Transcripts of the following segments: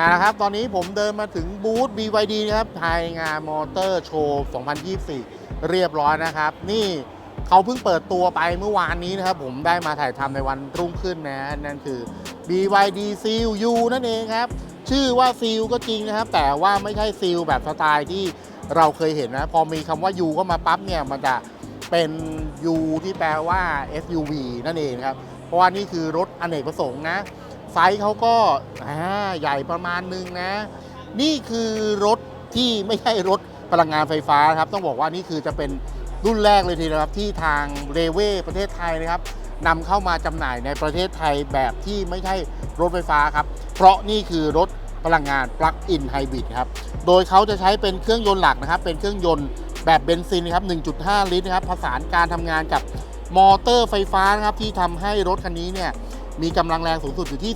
่านะครับ ตอนนี้ผมเดินมาถึงบูธ BYD นะครับภายงานมอเตอร์โชว์2024 เรียบร้อยนะครับ นี่เขาเพิ่งเปิดตัวไปเมื่อวานนี้นะครับ ผมได้มาถ่ายทำในวันรุ่งขึ้นนะ นั่นคือ BYD Seal U นั่นเองครับ ชื่อว่า Seal ก็จริงนะครับ แต่ว่าไม่ใช่ Seal แบบสไตล์ที่เราเคยเห็นนะ พอมีคำว่า U ก็มาปั๊บเนี่ย มันจะเป็น U ที่แปลว่า SUV นั่นเองครับ เพราะว่านี่คือรถอเนกประสงค์นะ ไซส์เขาก็าใหญ่ประมาณนึงนะ นี่คือรถที่ไม่ใช่รถพลังงานไฟฟ้าครับ ต้องบอกว่านี่คือจะเป็นรุ่นแรกเลยทีเดียวครับ ที่ทางเรเว่ประเทศไทยนะครับนำเข้ามาจำหน่ายในประเทศไทยแบบที่ไม่ใช่รถไฟฟ้าครับ เพราะนี่คือรถพลังงานปลั๊กอินไฮบริดครับ โดยเขาจะใช้เป็นเครื่องยนต์หลักนะครับ เป็นเครื่องยนต์แบบเบนซินนะครับ 1.5 ลิตรนะครับ ผสานการทำงานกับมอเตอร์ไฟฟ้านะครับที่ทำให้รถคันนี้เนี่ย มีกำลังแรงสูงสุดอยู่ที่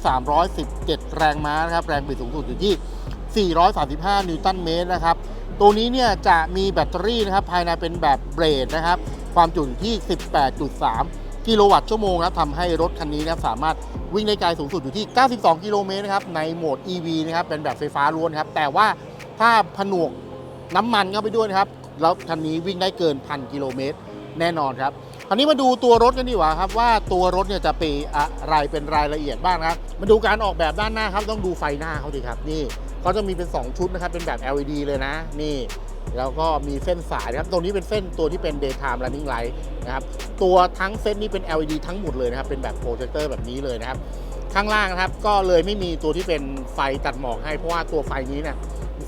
317 แรงม้านะครับ แรงบิดสูงสุดอยู่ที่ 435 นิวตันเมตรนะครับ ตัวนี้เนี่ยจะมีแบตเตอรี่นะครับ ภายในเป็นแบบเบรดนะครับ ความจุอยู่ที่ 18.3 กิโลวัตต์ชั่วโมงนะครับทำให้รถคันนี้นะครับสามารถวิ่งได้ไกลสูงสุดอยู่ที่ 92 กิโลเมตรนะครับ ในโหมด EV นะครับ เป็นแบบไฟฟ้าล้วนครับ แต่ว่าถ้าผนวกน้ำมันเข้าไปด้วยนะครับ แล้วคันนี้วิ่งได้เกินพันกิโลเมตรแน่นอนครับ คราวนี้มาดูตัวรถกันดีกว่าครับว่าตัวรถเนี่ยจะเป็นอะไรเป็นรายละเอียดบ้างนะครับมาดูการออกแบบด้านหน้าครับต้องดูไฟหน้าเขาดีครับนี่เขาจะมีเป็น 2 ชุดนะครับเป็นแบบ LED เลยนะนี่แล้วก็มีเส้นสายนะครับ ตรงนี้เป็นเส้นตัวที่เป็น daytime running light นะครับ ตัวทั้งเส้นนี้เป็น LED ทั้งหมดเลยนะครับ เป็นแบบโปรเจคเตอร์แบบนี้เลยนะครับ ข้างล่างนะครับ ก็เลยไม่มีตัวที่เป็นไฟตัดหมอกให้ เพราะว่าตัวไฟนี้เนี่ย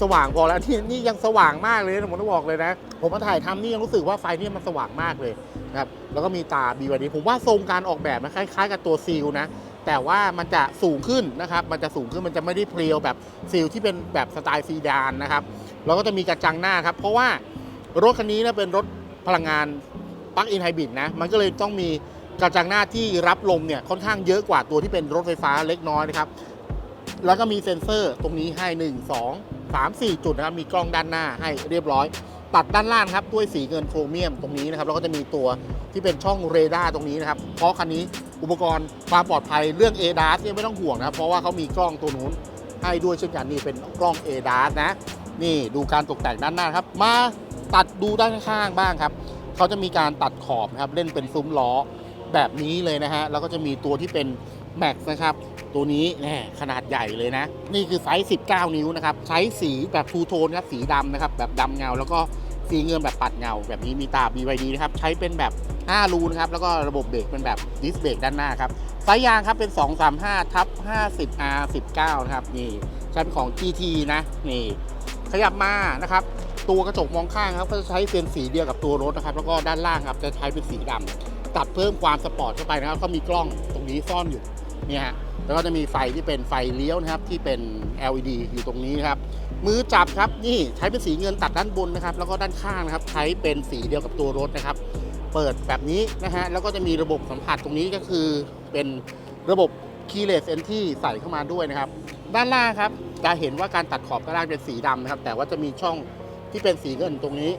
สว่างพอแล้วที่นี่ยังสว่างมากเลยนะผมต้องบอกเลยนะ ผมมาถ่ายทำนี่ยังรู้สึกว่าไฟนี่มันสว่างมากเลยนะครับแล้วก็มีตา BYD ผมว่าทรงการออกแบบมันคล้ายๆ กับตัวซีลนะแต่ว่ามันจะสูงขึ้นนะครับ มันจะสูงขึ้น มันจะไม่ได้เพรียวแบบซีลที่เป็นแบบสไตล์ซีดานนะครับ แล้วก็จะมีกระจังหน้าครับ เพราะว่ารถคันนี้นะเป็นรถพลังงานปลั๊กอินไฮบริดนะ มันก็เลยต้องมีกระจังหน้าที่รับลมเนี่ยค่อนข้างเยอะกว่าตัวที่เป็นรถไฟฟ้าเล็กน้อยนะครับ แล้วก็มีเซ็นเซอร์ตรงนี้ให้ 1 2 3 4 จุดนะครับมีกล้องด้านหน้าให้เรียบร้อย ตัดด้านล่างครับด้วยสีเงินโครเมียมตรงนี้นะครับแล้วก็จะมีตัวที่เป็นช่องเรดาร์ตรงนี้นะครับเพราะคันนี้อุปกรณ์ความปลอดภัยเรื่อง a d a s เนี่ยไม่ต้องห่วงนะครับเพราะว่าเขามีกล้องตัวนู้นให้ด้วยเช่นกันนี่เป็นกล้อง a d a s นะ นี่ดูการตกแต่งด้านหน้าครับ มาตัดดูด้านข้างบ้างครับเขาจะมีการตัดขอบนะครับเล่นเป็นซุ้มล้อแบบนี้เลยนะฮะแล้วก็จะมีตัวที่เป็นแม็กนะครับ ตัวนี้แน่ขนาดใหญ่เลยนะ นี่คือไซส์ 19 นิ้วนะครับ ใช้สีแบบทูโทนครับ สีดำนะครับ แบบดำเงา แล้วก็สีเงินแบบปัดเงา แบบนี้มีตา BYD นะครับ ใช้เป็นแบบ 5 รูนะครับ แล้วก็ระบบเบรกเป็นแบบดิสเบรกด้านหน้าครับไซส์ยางครับเป็น 235ทับ50 R 19 นะครับนี่ใช้เป็นของ GT นะนี่ขยับมานะครับตัวกระจกมองข้างครับก็จะใช้เป็นสีเดียวกับตัวรถนะครับแล้วก็ด้านล่างครับจะใช้เป็นสีดำตัดเพิ่มความสปอร์ตเข้าไปนะครับเขามีกล้องตรงนี้ซ่อนอยู่เนี่ยฮะ แล้วก็จะมีไฟที่เป็นไฟเลี้ยวนะครับที่เป็น LED อยู่ตรงนี้ครับ มือจับครับนี่ใช้เป็นสีเงินตัดด้านบนนะครับ แล้วก็ด้านข้างนะครับ ใช้เป็นสีเดียวกับตัวรถนะครับ เปิดแบบนี้นะฮะแล้วก็จะมีระบบสัมผัสตรงนี้ก็คือเป็นระบบ keyless entry ใส่เข้ามาด้วยนะครับ ด้านล่างครับจะเห็นว่าการตัดขอบด้านล่างเป็นสีดำนะครับ แต่ว่าจะมีช่องที่เป็นสีเงินตรงนี้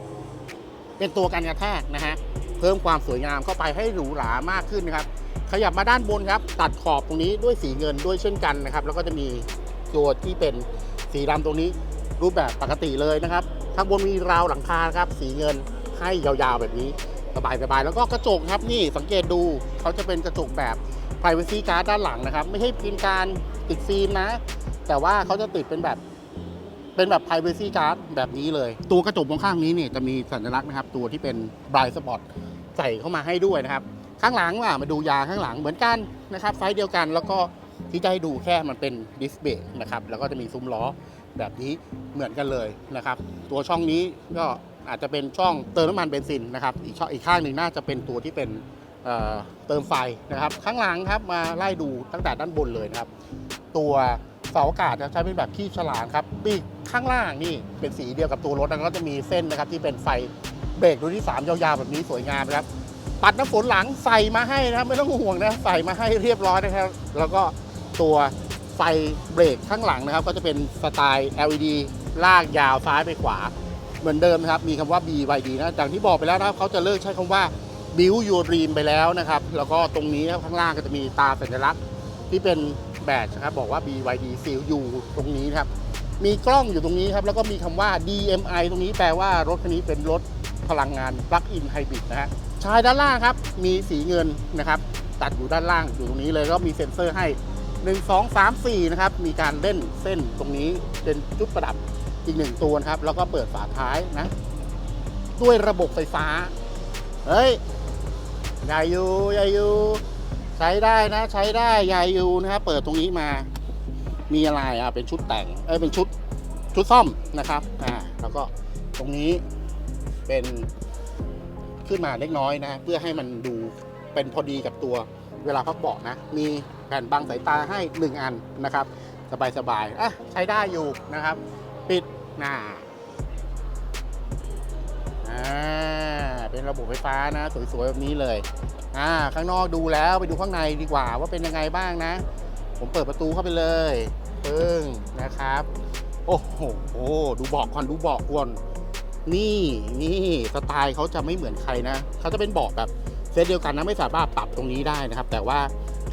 เป็นตัวกันกระแทกนะฮะเพิ่มความสวยงามเข้าไปให้หรูหรามากขึ้นนะครับ ขยับมาด้านบนครับ ตัดขอบตรงนี้ด้วยสีเงินด้วยเช่นกันนะครับ แล้วก็จะมีตัวที่เป็นสีดำตรงนี้รูปแบบปกติเลยนะครับข้างบนมีราวหลังคาครับ สีเงินให้ยาวๆแบบนี้สบายๆแล้วก็กระจกครับนี่สังเกตดูเขาจะเป็นกระจกแบบ privacy guard ด้านหลังนะครับ ไม่ใช่เป็นการติดฟิล์มนะ แต่ว่าเขาจะติดเป็นแบบเป็นแบบ privacy guard แบบนี้เลย ตัวกระจกมองข้างนี้เนี่ยจะมีสัญลักษณ์นะครับ ตัวที่เป็น bright spot ใส่เข้ามาให้ด้วยนะครับ ข้างหลังอะมาดูยางข้างหลังเหมือนกันนะครับ ไซส์เดียวกันแล้วก็ที่จะให้ดูแค่มันเป็นดิสเบรกนะครับแล้วก็จะมีซุ้มล้อแบบนี้เหมือนกันเลยนะครับ ตัวช่องนี้ก็อาจจะเป็นช่องเติมน้ำมันเบนซินนะครับอีกช่องอีกข้างหนึ่งน่าจะเป็นตัวที่เป็นเเติมไฟนะครับ ข้างหลังครับมาไล่ดูตั้งแต่ด้านบนเลยนะครับ ตัวเสาอากาศจะใช้เป็นแบบขี้ฉลามครับปีกข้างล่างนี่เป็นสีเดียวกับตัวรถแล้วก็จะมีเส้นนะครับที่เป็นไฟเบรกรุ่นที่ 3 ยาวๆแบบนี้สวยงามนะครับ ปัดน้ำฝนหลังใส่มาให้นะครับไม่ต้องห่วงนะใส่มาให้เรียบร้อยนะครับ แล้วก็ตัวไฟเบรกข้างหลังนะครับ ก็จะเป็นสไตล์ LED ลากยาวซ้ายไปขวา เหมือนเดิมนะครับ มีคำว่า BYD นะอย่างที่บอกไปแล้วนะครับเขาจะเลิกใช้คำว่า Build Your Dream ไปแล้วนะครับ แล้วก็ตรงนี้ครับข้างล่างก็จะมีตาสัญลักษณ์ที่เป็นแบดนะครับบอกว่า BYD Seal อยู่ตรงนี้นะครับมีกล้องอยู่ตรงนี้ครับ แล้วก็มีคำว่า DMI ตรงนี้แปลว่ารถคันนี้เป็นรถพลังงาน Plug-in Hybrid นะฮะ ชายด้านล่างครับ มีสีเงินนะครับ ตัดอยู่ด้านล่างอยู่ตรงนี้เลยก็มีเซ็นเซอร์ให้ 1 2 3 4 นะครับ มีการเล่นเส้นตรงนี้เป็นจุดประดับอีกหนึ่งตัวนะครับ แล้วก็เปิดฝาท้ายนะ ด้วยระบบไฟฟ้า เฮ้ยใหญ่อยู่ใหญ่อยู่ใช้ได้นะ ใช้ได้ใหญ่อยู่นะครับ เปิดตรงนี้มา มีอะไรอะเป็นชุดแต่งเอ้ยเป็นชุดชุดซ่อมนะครับอ่าแล้วก็ตรงนี้เป็น ขึ้นมาเล็กน้อยนะ เพื่อให้มันดูเป็นพอดีกับตัวเวลาพับเบาะนะ มีแผ่นบังสายตาให้หนึ่งอันนะครับ สบายๆอะใช้ได้อยู่นะครับ ปิดหน้าอ่าเป็นระบบไฟฟ้านะ สวยๆแบบนี้เลยอ่าข้างนอกดูแล้วไปดูข้างในดีกว่าว่าเป็นยังไงบ้างนะ ผมเปิดประตูเข้าไปเลยปึ้งนะครับ โอ้โหดูเบาะก่อนดูเบาะก่อน นี่นี่สไตล์เขาจะไม่เหมือนใครนะเขาจะเป็นเบาะแบบเซตเดียวกันนะไม่สามารถปรับตรงนี้ได้นะครับ แต่ว่า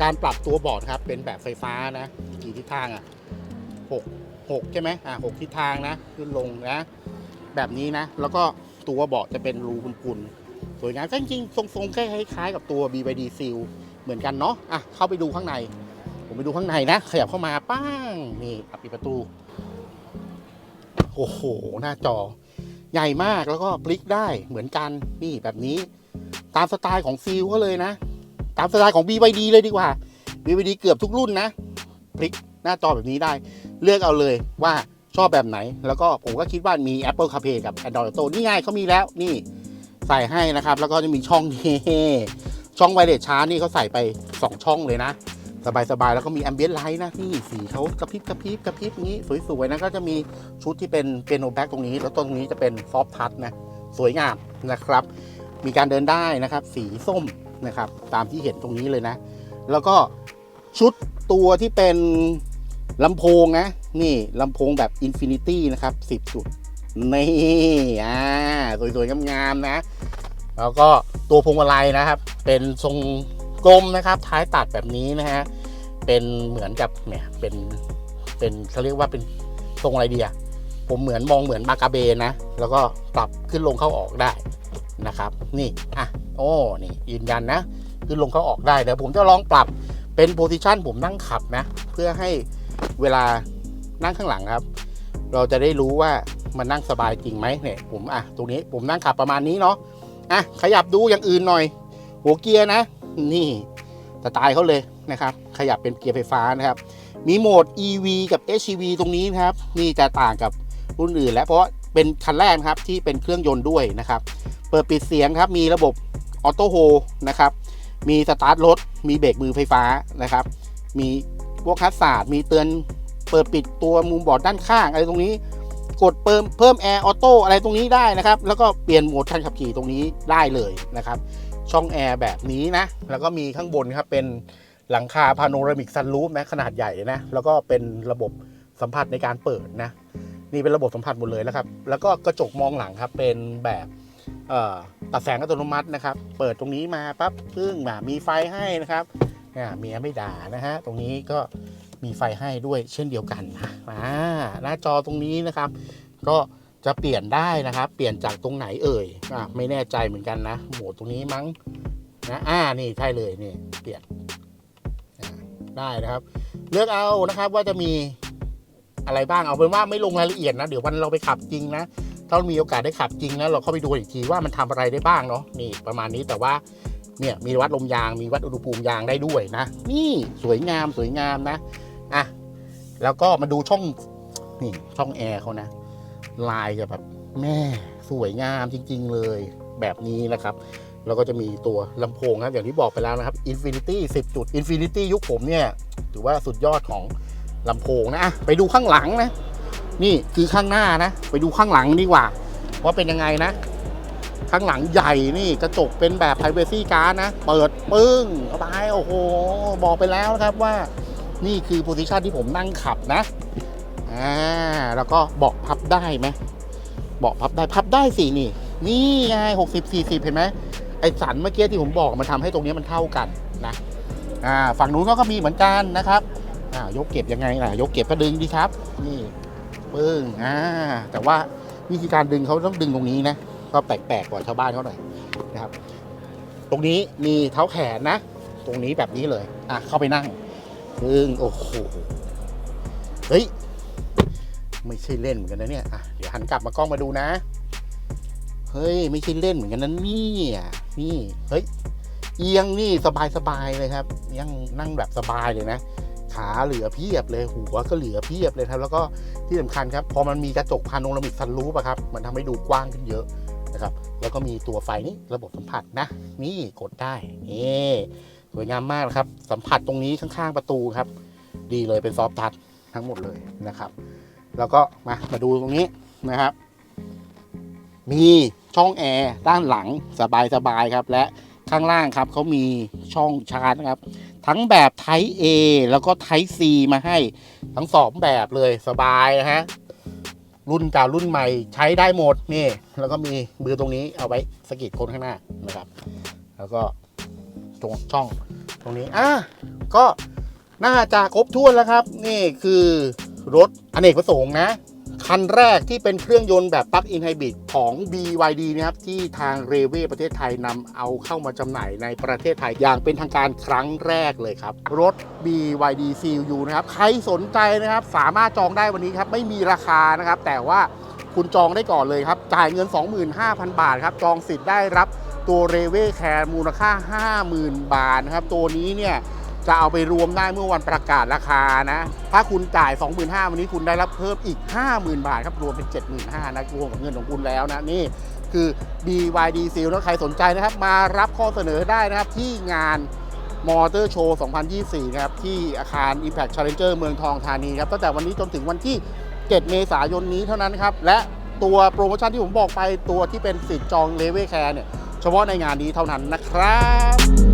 การปรับตัวเบาะครับเป็นแบบไฟฟ้านะกี่ทิศทางอะหกหกใช่ไหมอ่าหกทิศทางนะขึ้นลงนะ แบบนี้นะ แล้วก็ตัวเบาะจะเป็นรูปุนๆสวยงามจริงๆทรงๆคล้ายๆกับตัว BYD Seal เหมือนกันเนาะอะเข้าไปดูข้างใน ผมไปดูข้างในนะ ขยับเข้ามาป้างนี่อะปิดประตูโอ้โห หน้าจอ ใหญ่มากแล้วก็พลิกได้เหมือนกันนี่แบบนี้ ตามสไตล์ของซีลก็เลยนะ ตามสไตล์ของ BYD เลยดีกว่า BYD เกือบทุกรุ่นนะ พลิกหน้าจอแบบนี้ได้ เลือกเอาเลยว่าชอบแบบไหน แล้วก็ผมก็คิดว่ามี Apple CarPlay กับ Android Auto นี่ไงเขามีแล้วนี่ใส่ให้นะครับ แล้วก็จะมีช่องนี้ช่องไวเลสชาร์จนี่เขาใส่ไป 2 ช่องเลยนะ สบายๆ แล้วก็มีแอมเบียนไลท์นะนี่สีเขากระพริบกระพริบกระพริบงนี้สวยๆนะก็จะมีชุดที่เป็นเปียโนแบ็กตรงนี้ แล้วตรงนี้จะเป็นซอฟทัชนะสวยงามนะครับ มีการเดินได้นะครับ สีส้มนะครับ ตามที่เห็นตรงนี้เลยนะ แล้วก็ชุดตัวที่เป็นลำโพงนะ นี่ลำโพงแบบ Infinity นะครับ 10 จุด นี่อ่าสวยๆงามๆนะ แล้วก็ตัวพวงมาลัยนะครับ เป็นทรง กลมนะครับ ท้ายตัดแบบนี้นะฮะเป็นเหมือนกับเนี่ยเป็นเป็นเขาเรียกว่าเป็นทรงอะไรดีอะผมเหมือนมองเหมือนมากาเบนนะ แล้วก็ปรับขึ้นลงเข้าออกได้นะครับ นี่อะโอ้นี่ยืนยันนะ ขึ้นลงเข้าออกได้เดี๋ยวผมจะลองปรับเป็นโพซิชันผมนั่งขับนะ เพื่อให้เวลานั่งข้างหลังครับ เราจะได้รู้ว่ามันนั่งสบายจริงไหมเนี่ยผมอะตรงนี้ผมนั่งขับประมาณนี้เนาะอะขยับดูอย่างอื่นหน่อย หัวเกียร์นะ นี่สไตล์เขาเลยนะครับ ขยับเป็นเกียร์ไฟฟ้านะครับ มีโหมด EV กับ HEV ตรงนี้นะครับ นี่จะต่างกับรุ่นอื่น แล้วเพราะว่าเป็นคันแรกครับที่เป็นเครื่องยนต์ด้วยนะครับ เปิดปิดเสียงครับ มีระบบออโต้โฮนะครับ มีสตาร์ทรถ มีเบรกมือไฟฟ้านะครับ มีพวกคัสซาร์ดมีเตือนเปิดปิดตัวมุมบอดด้านข้างอะไรตรงนี้ กดเพิ่มเพิ่มแอร์ออโต้อะไรตรงนี้ได้นะครับ แล้วก็เปลี่ยนโหมดการขับขี่ตรงนี้ได้เลยนะครับ ช่องแอร์แบบนี้นะ แล้วก็มีข้างบนครับเป็นหลังคาพาโนรามิกซันรูฟนะขนาดใหญ่นะ แล้วก็เป็นระบบสัมผัสในการเปิดนะ นี่เป็นระบบสัมผัสหมดเลยนะครับ แล้วก็กระจกมองหลังครับเป็นแบบตัดแสงอัตโนมัตินะครับ เปิดตรงนี้มาปั๊บซึ่งมามีไฟให้นะครับอ่าเมียไม่ด่านะฮะ ตรงนี้ก็มีไฟให้ด้วยเช่นเดียวกันนะหน้าจอตรงนี้นะครับ ก็ จะเปลี่ยนได้นะครับ เปลี่ยนจากตรงไหนเอ่ยอะไม่แน่ใจเหมือนกันนะโหมดตรงนี้มั้งนะอ่านี่ใช่เลยนี่เปลี่ยนได้นะครับ เลือกเอานะครับว่าจะมีอะไรบ้างเอาเป็นว่าไม่ลงรายละเอียดนะ เดี๋ยววันเราไปขับจริงนะถ้ามีโอกาสได้ขับจริงนะเราเข้าไปดูอีกทีว่ามันทำอะไรได้บ้างเนาะนี่ประมาณนี้แต่ว่าเนี่ยมีวัดลมยางมีวัดอุณหภูมิยางได้ด้วยนะ นี่สวยงามสวยงามนะอะแล้วก็มาดูช่องนี่ช่องแอร์เขานะ ลายจะแบบแม่สวยงามจริง ๆ เลยแบบนี้นะครับ แล้วก็จะมีตัวลำโพงครับอย่างที่บอกไปแล้วนะครับ Infinity 10 จุด Infinity ยุคผมเนี่ย ถือว่าสุดยอดของลำโพงนะไปดูข้างหลังนะ นี่คือข้างหน้านะ ไปดูข้างหลังดีกว่า ว่าเป็นยังไงนะ ข้างหลังใหญ่นี่กระจกเป็นแบบ privacy card นะ เปิดปึ้งเข้าไปโอ้โห บอกไปแล้วนะครับว่า นี่คือโพซิชันที่ผมนั่งขับนะ อ่าแล้วก็เบาะพับได้ไหมเบาะพับได้พับได้สินี่ นี่ไงหกสิบสี่สิบเห็นไหมไอสันเมื่อกี้ที่ผมบอกมันทำให้ตรงนี้มันเท่ากันนะอ่าฝั่งนู้นก็มีเหมือนกันนะครับอ่ายกเก็บยังไงล่ะยกเก็บก็ดึงดีครับ นี่ปึ้งอ่าแต่ว่าวิธีการดึงเขาต้องดึงตรงนี้นะก็แปลกๆกว่าชาวบ้านเขาหน่อยนะครับ ตรงนี้มีเท้าแขนนะ ตรงนี้แบบนี้เลย อะเข้าไปนั่งปึ้งโอ้โหเฮ้ย ไม่ใช่เล่นเหมือนกันนะเนี่ยอะเดี๋ยวหันกลับมากล้องมาดูนะ เฮ้ย ไม่ใช่เล่นเหมือนกันนะนี่นี่เฮ้ยเอียงนี่สบายสบายเลยครับยังนั่งแบบสบายเลยนะ ขาเหลือเพียบเลยหัวก็เหลือเพียบเลยครับ แล้วก็ที่สำคัญครับ พอมันมีกระจกพาโนรามิกซันรูปอะครับ มันทำให้ดูกว้างขึ้นเยอะนะครับ แล้วก็มีตัวไฟนี่ระบบสัมผัสนะ นี่กดได้นี่สวยงามมากครับ สัมผัสตรงนี้ข้างๆประตูครับ ดีเลยเป็นซอฟต์ทัชทั้งหมดเลยนะครับ แล้วก็มามาดูตรงนี้นะครับ มีช่องแอร์ด้านหลังสบายๆครับ และข้างล่างครับเขามีช่องชาร์จนะครับ ทั้งแบบ Type A แล้วก็ Type C มาให้ทั้งสองแบบเลยสบายนะฮะรุ่นเก่ารุ่นใหม่ใช้ได้หมดนี่ แล้วก็มีมือตรงนี้เอาไว้สกิดคนข้างหน้านะครับ แล้วก็ตรงช่องตรงนี้อะก็น่าจะครบถ้วนแล้วครับ นี่คือรถ อเนกประสงค์นะ คันแรกที่เป็นเครื่องยนต์แบบปลั๊กอินไฮบริดของ BYD นะครับ ที่ทางเรเวประเทศไทยนำเอาเข้ามาจำหน่ายในประเทศไทยอย่างเป็นทางการครั้งแรกเลยครับ รถ BYD CLU นะครับ ใครสนใจนะครับ สามารถจองได้วันนี้ครับ ไม่มีราคานะครับ แต่ว่าคุณจองได้ก่อนเลยครับ จ่ายเงิน 25,000 บาทครับ จองสิทธิ์ได้รับตัวเรเวแคร์มูลค่า 50,000 บาทนะครับ ตัวนี้เนี่ย จะเอาไปรวมได้เมื่อวันประกาศราคานะ ถ้าคุณจ่าย 25,000วันนี้คุณได้รับเพิ่มอีก 50,000 บาทครับ รวมเป็น 75,000นะรวมกับเงินของคุณแล้วนะ นี่คือ BYD Seal นะใครสนใจนะครับ มารับข้อเสนอได้นะครับ ที่งานมอเตอร์โชว์2024 นะครับ ที่อาคาร Impact Challenger เมืองทองธานีครับ ตั้งแต่วันนี้จนถึงวันที่ 7 เมษายนนี้เท่านั้นครับ และตัวโปรโมชั่นที่ผมบอกไปตัวที่เป็นสิทธิ์จองเลเวลแคร์เนี่ย เฉพาะในงานนี้เท่านั้นนะครับ